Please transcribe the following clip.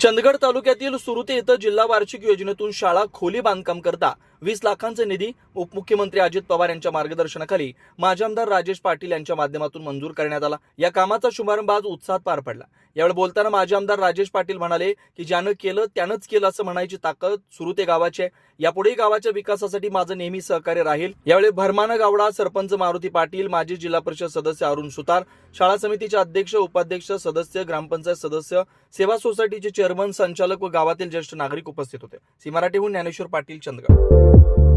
चंदगड तालुक्यातील सुरुते इथं जिल्हा वार्षिक योजनेतून शाळा खोली बांधकाम करता वीस लाखांचा निधी उपमुख्यमंत्री अजित पवार यांच्या मार्गदर्शनाखाली माजी आमदार राजेश पाटील यांच्या माध्यमातून मंजूर करण्यात आला. या कामाचा शुभारंभ आज उत्साहात पार पडला. यावेळी बोलताना माजी आमदार राजेश पाटील म्हणाले की ज्यानं केलं त्यानंच केलं असं म्हणायची ताकद सुरुते गावाची आहे. यापुढे गावाच्या विकासासाठी माझं नेहमी सहकार्य राहील. यावेळी भरमाना गावडा सरपंच मारुती पाटील माजी जिल्हा परिषद सदस्य अरुण सुतार शाळा समितीचे अध्यक्ष उपाध्यक्ष सदस्य ग्रामपंचायत सदस्य सेवा सोसायटीचे चेअरमन संचालक व गावातील ज्येष्ठ नागरिक उपस्थित होते. सी मराठीहून ज्ञानेश्वर पाटील चंदगड.